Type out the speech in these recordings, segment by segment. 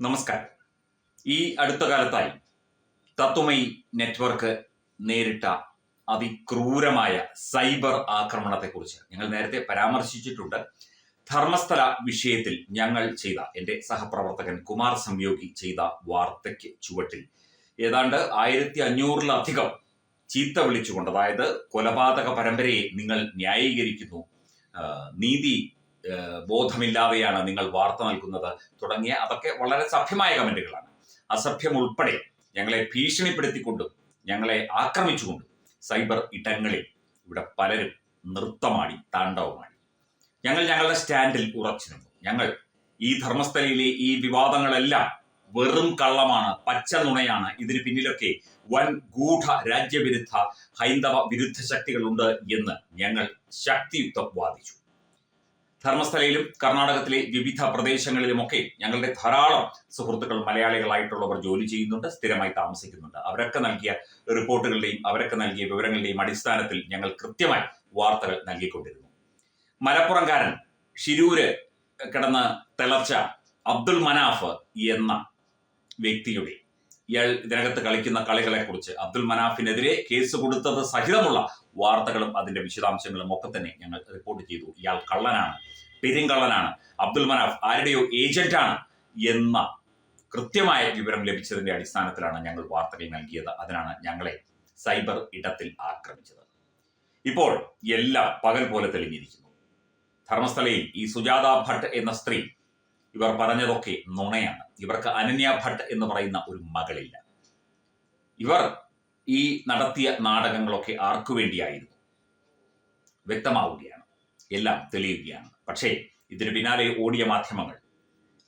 നമസ്കാരം. ഈ അടുത്ത കാലത്തായി തത്വമയി നെറ്റ്വർക്ക് നേരിട്ട അതിക്രൂരമായ സൈബർ ആക്രമണത്തെക്കുറിച്ച് ഞങ്ങൾ നേരത്തെ പരാമർശിച്ചിട്ടുണ്ട്. ധർമ്മസ്ഥല വിഷയത്തിൽ ഞങ്ങൾ ചെയ്ത എന്റെ സഹപ്രവർത്തകൻ കുമാർ സംയോഗി ചെയ്ത വാർത്തയ്ക്ക് ചുവട്ടിൽ. ഏതാണ്ട് ആയിരത്തി അഞ്ഞൂറിലധികം ചീത്ത വിളിച്ചുകൊണ്ട് അതായത് കൊലപാതക പരമ്പരയെ നിങ്ങൾ ന്യായീകരിക്കുന്നു നീതി ബോധമില്ലാതെയാണ് നിങ്ങൾ വാർത്ത നൽകുന്നത് തുടങ്ങിയ അതൊക്കെ വളരെ സഭ്യമായ കമന്റുകളാണ്. അസഭ്യം ഉൾപ്പെടെ ഞങ്ങളെ ഭീഷണിപ്പെടുത്തിക്കൊണ്ടും ഞങ്ങളെ ആക്രമിച്ചുകൊണ്ടും സൈബർ ഇടങ്ങളിൽ ഇവിടെ പലരും നൃത്തമാടി താണ്ഡവമാടി. ഞങ്ങൾ ഞങ്ങളുടെ സ്റ്റാൻഡിൽ ഉറച്ചു നിന്നു ഞങ്ങൾ ഈ ധർമ്മസ്ഥലയിലെ ഈ വിവാദങ്ങളെല്ലാം വെറും കള്ളമാണ് പച്ച നുണയാണ്. ഇതിന് പിന്നിലൊക്കെ വൻ ഗൂഢ രാജ്യവിരുദ്ധ ഹൈന്ദവ വിരുദ്ധ ശക്തികളുണ്ട് എന്ന് ഞങ്ങൾ ശക്തിയുക്തം വാദിച്ചു. ധർമ്മസ്ഥലയിലും കർണാടകത്തിലെ വിവിധ പ്രദേശങ്ങളിലുമൊക്കെ ഞങ്ങളുടെ ധാരാളം സുഹൃത്തുക്കൾ മലയാളികളായിട്ടുള്ളവർ ജോലി ചെയ്യുന്നുണ്ട് സ്ഥിരമായി താമസിക്കുന്നുണ്ട്. അവരൊക്കെ നൽകിയ റിപ്പോർട്ടുകളുടെയും അവരൊക്കെ നൽകിയ വിവരങ്ങളുടെയും അടിസ്ഥാനത്തിൽ ഞങ്ങൾ കൃത്യമായി വാർത്തകൾ നൽകിക്കൊണ്ടിരുന്നു. മലപ്പുറംകാരൻ ഷിരൂര് കിടന്ന് തിളച്ച അബ്ദുൾ മനാഫ് എന്ന വ്യക്തിയുടെ ഇയാൾ ഇതിനകത്ത് കളിക്കുന്ന കളികളെ കുറിച്ച് അബ്ദുൽ മനാഫിനെതിരെ കേസ് കൊടുത്തത് സഹിതമുള്ള വാർത്തകളും അതിന്റെ വിശദാംശങ്ങളും ഒക്കെ തന്നെ ഞങ്ങൾ റിപ്പോർട്ട് ചെയ്തു. ഇയാൾ കള്ളനാണ് പെരിങ്കള്ളനാണ്. അബ്ദുൽ മനാഫ് ആരുടെയോ ഏജന്റാണ് എന്ന കൃത്യമായ വിവരം ലഭിച്ചതിന്റെ അടിസ്ഥാനത്തിലാണ് ഞങ്ങൾ വാർത്തകൾ നൽകിയത്. അതിനാണ് ഞങ്ങളെ സൈബർ ഇടത്തിൽ ആക്രമിച്ചത്. ഇപ്പോൾ എല്ലാം പകൽ പോലെ തെളിഞ്ഞിരിക്കുന്നു. ധർമ്മസ്ഥലയിൽ ഈ സുജാത ഭട്ട് എന്ന സ്ത്രീ ഇവർ പറഞ്ഞതൊക്കെ നുണയാണ്. ഇവർക്ക് അനന്യ ഭട്ട് എന്ന് പറയുന്ന ഒരു മകളില്ല. ഇവർ ഈ നടത്തിയ നാടകങ്ങളൊക്കെ ആർക്കു വേണ്ടിയായിരുന്നു? വ്യക്തമാവുകയാണ്. എല്ലാം തെളിയുകയാണ്. പക്ഷേ ഇതിന് പിന്നാലെ ഓടിയ മാധ്യമങ്ങൾ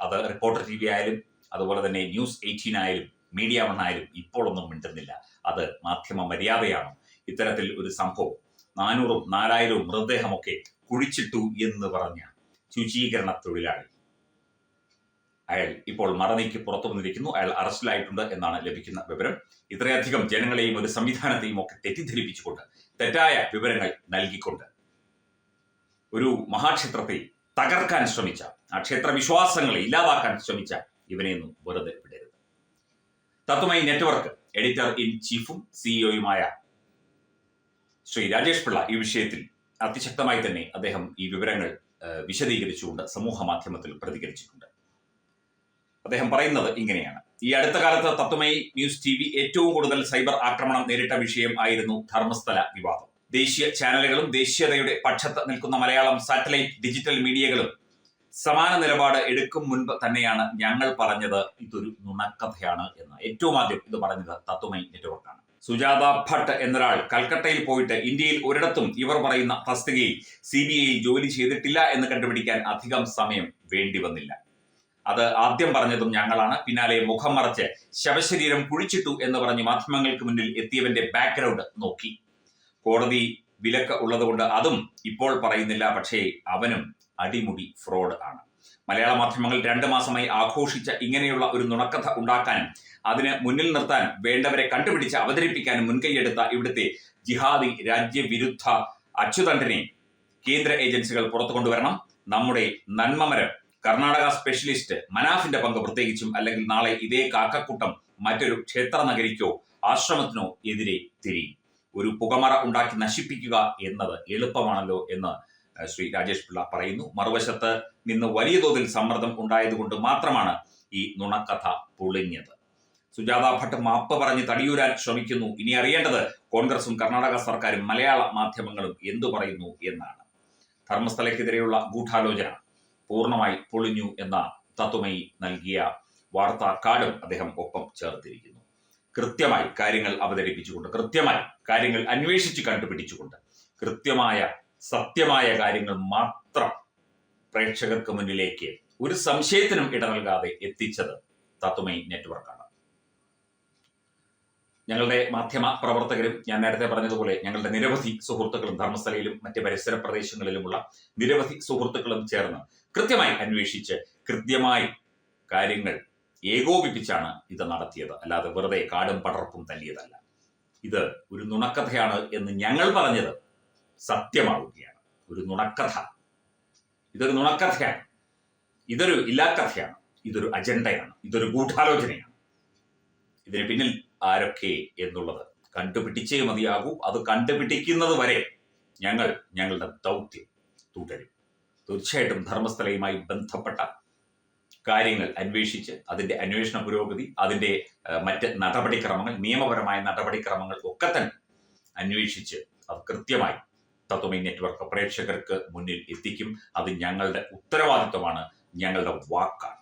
അത് റിപ്പോർട്ടർ ടി വി ആയാലും അതുപോലെ തന്നെ ന്യൂസ് എയ്റ്റീൻ ആയാലും മീഡിയ വൺ ആയാലും ഇപ്പോഴൊന്നും മിണ്ടുന്നില്ല. അത് മാധ്യമ മര്യാദയാണ്. ഇത്തരത്തിൽ ഒരു സംഭവം നാനൂറും നാലായിരവും മൃതദേഹമൊക്കെ കുഴിച്ചിട്ടു എന്ന് പറഞ്ഞ ശുചീകരണ തൊഴിലാളി. അയാൾ ഇപ്പോൾ മറനീക്കി പുറത്തു വന്നിരിക്കുന്നു. അയാൾ അറസ്റ്റിലായിട്ടുണ്ട് എന്നാണ് ലഭിക്കുന്ന വിവരം. ഇത്രയധികം ജനങ്ങളെയും ഒരു സംവിധാനത്തെയും ഒക്കെ തെറ്റിദ്ധരിപ്പിച്ചുകൊണ്ട് തെറ്റായ വിവരങ്ങൾ നൽകിക്കൊണ്ട് ഒരു മഹാക്ഷേത്രത്തെ തകർക്കാൻ ശ്രമിച്ച ആ ക്ഷേത്ര വിശ്വാസങ്ങളെ ഇല്ലാതാക്കാൻ ശ്രമിച്ച ഇവനെയൊന്നും വെറുതെ വിടരുത്. തത്വമായി നെറ്റ്വർക്ക് എഡിറ്റർ ഇൻ ചീഫും സിഇഒയുമായ ശ്രീ രാജേഷ് പിള്ള ഈ വിഷയത്തിൽ അതിശക്തമായി തന്നെ അദ്ദേഹം ഈ വിവരങ്ങൾ വിശദീകരിച്ചുകൊണ്ട് സമൂഹ മാധ്യമത്തിൽ പ്രതികരിച്ചിട്ടുണ്ട്. അദ്ദേഹം പറയുന്നത് ഇങ്ങനെയാണ്. ഈ അടുത്ത കാലത്ത് തത്വമയി ന്യൂസ് ടി വി ഏറ്റവും കൂടുതൽ സൈബർ ആക്രമണം നേരിട്ട വിഷയം ആയിരുന്നു ധർമ്മസ്ഥല വിവാദം. ദേശീയ ചാനലുകളും ദേശീയതയുടെ പക്ഷത്ത് നിൽക്കുന്ന മലയാളം സാറ്റലൈറ്റ് ഡിജിറ്റൽ മീഡിയകളും സമാന നിലപാട് എടുക്കും മുൻപ് തന്നെയാണ് ഞങ്ങൾ പറഞ്ഞത്. ഇതൊരു നുണക്കഥയാണ് എന്ന്. ഏറ്റവും ആദ്യം ഇത് പറഞ്ഞത് തത്വമൈ നെറ്റ്വർക്കാണ്. സുജാത ഭട്ട് എന്നൊരാൾ കൽക്കട്ടയിൽ പോയിട്ട് ഇന്ത്യയിൽ ഒരിടത്തും ഇവർ പറയുന്ന തസ്തികയിൽ സി ബി ഐയിൽ ജോലി ചെയ്തിട്ടില്ല എന്ന് കണ്ടുപിടിക്കാൻ അധികം സമയം വേണ്ടി വന്നില്ല. അത് ആദ്യം പറഞ്ഞതും ഞങ്ങളാണ്. പിന്നാലെ മുഖം മറച്ച് ശവശരീരം കുഴിച്ചിട്ടു എന്ന് പറഞ്ഞ് മാധ്യമങ്ങൾക്ക് മുന്നിൽ എത്തിയവന്റെ ബാക്ക്ഗ്രൗണ്ട് നോക്കി. കോടതി വിലക്ക് ഉള്ളതുകൊണ്ട് അതും ഇപ്പോൾ പറയുന്നില്ല. പക്ഷേ അവനും അടിമുടി ഫ്രോഡ് ആണ്. മലയാള മാധ്യമങ്ങൾ രണ്ടു മാസമായി ആഘോഷിച്ച ഇങ്ങനെയുള്ള ഒരു നുണക്കഥ ഉണ്ടാക്കാനും അതിന് മുന്നിൽ നിർത്താൻ വേണ്ടവരെ കണ്ടുപിടിച്ച് അവതരിപ്പിക്കാനും മുൻകൈയെടുത്ത ഇവിടുത്തെ ജിഹാദി രാജ്യവിരുദ്ധ അച്യുതണ്ടനെ കേന്ദ്ര ഏജൻസികൾ പുറത്തു കൊണ്ടുവരണം. നമ്മുടെ നന്മമരം കർണാടക സ്പെഷ്യലിസ്റ്റ് മനാഫിന്റെ പങ്ക് പ്രത്യേകിച്ചും അല്ലെങ്കിൽ നാളെ ഇതേ കാക്കക്കൂട്ടം മറ്റൊരു ക്ഷേത്ര നഗരിക്കോ ആശ്രമത്തിനോ എതിരെ തിരിയും. ഒരു പുകമറ ഉണ്ടാക്കി നശിപ്പിക്കുക എന്നത് എളുപ്പമാണല്ലോ എന്ന് ശ്രീ രാജേഷ് പിള്ള പറയുന്നു. മറുവശത്ത് നിന്ന് വലിയ തോതിൽ സമ്മർദ്ദം ഉണ്ടായതുകൊണ്ട് മാത്രമാണ് ഈ നുണക്കഥ പൊളിഞ്ഞത്. സുജാത ഭട്ട് മാപ്പ് പറഞ്ഞ് തടിയൂരാൻ ശ്രമിക്കുന്നു. ഇനി അറിയേണ്ടത് കോൺഗ്രസും കർണാടക സർക്കാരും മലയാള മാധ്യമങ്ങളും എന്തു പറയുന്നു എന്നാണ്. ധർമ്മസ്ഥലയ്ക്കെതിരെയുള്ള ഗൂഢാലോചന. പൂർണമായി പൊളിഞ്ഞു എന്ന തത്വമയി നൽകിയ വാർത്താ കാർഡും അദ്ദേഹം ഒപ്പം ചേർത്തിരിക്കുന്നു. കൃത്യമായി കാര്യങ്ങൾ അവതരിപ്പിച്ചുകൊണ്ട് കൃത്യമായി കാര്യങ്ങൾ അന്വേഷിച്ച് കണ്ടുപിടിച്ചുകൊണ്ട് കൃത്യമായ സത്യമായ കാര്യങ്ങൾ മാത്രം പ്രേക്ഷകർക്ക് മുന്നിലേക്ക് ഒരു സംശയത്തിനും ഇട നൽകാതെ എത്തിച്ചത് തത്വമയി നെറ്റ്വർക്കാണ്. ഞങ്ങളുടെ മാധ്യമ പ്രവർത്തകരും ഞാൻ നേരത്തെ പറഞ്ഞതുപോലെ ഞങ്ങളുടെ നിരവധി സുഹൃത്തുക്കളും ധർമ്മസ്ഥലയിലും മറ്റ് പരിസര പ്രദേശങ്ങളിലുമുള്ള നിരവധി സുഹൃത്തുക്കളും ചേർന്ന് കൃത്യമായി അന്വേഷിച്ച് കൃത്യമായി കാര്യങ്ങൾ ഏകോപിപ്പിച്ചാണ് ഇത് നടത്തിയത്. അല്ലാതെ വെറുതെ കാടും പടർപ്പും തല്ലിയതല്ല. ഇത് ഒരു നുണക്കഥയാണ് എന്ന് ഞങ്ങൾ പറഞ്ഞത് സത്യമാവുകയാണ്. ഒരു നുണക്കഥ. ഇതൊരു നുണക്കഥയാണ്. ഇതൊരു ഇല്ലാക്കഥയാണ്. ഇതൊരു അജണ്ടയാണ്. ഇതൊരു ഗൂഢാലോചനയാണ്. ഇതിന് പിന്നിൽ ആരൊക്കെ എന്നുള്ളത്. കണ്ടുപിടിച്ചേ മതിയാകൂ. അത് കണ്ടുപിടിക്കുന്നത് വരെ ഞങ്ങൾ ഞങ്ങളുടെ ദൗത്യം തുടരും. തീർച്ചയായിട്ടും ധർമ്മസ്ഥലയുമായി ബന്ധപ്പെട്ട കാര്യങ്ങൾ അന്വേഷിച്ച് അതിന്റെ അന്വേഷണ പുരോഗതി അതിന്റെ മറ്റ് നടപടിക്രമങ്ങൾ നിയമപരമായ നടപടിക്രമങ്ങൾ ഒക്കെ തന്നെ അന്വേഷിച്ച് അത് കൃത്യമായി തത്വമൈ നെറ്റ്വർക്ക് പ്രേക്ഷകർക്ക് മുന്നിൽ എത്തിക്കും. അത് ഞങ്ങളുടെ ഉത്തരവാദിത്വമാണ്. ഞങ്ങളുടെ വാക്കാണ്.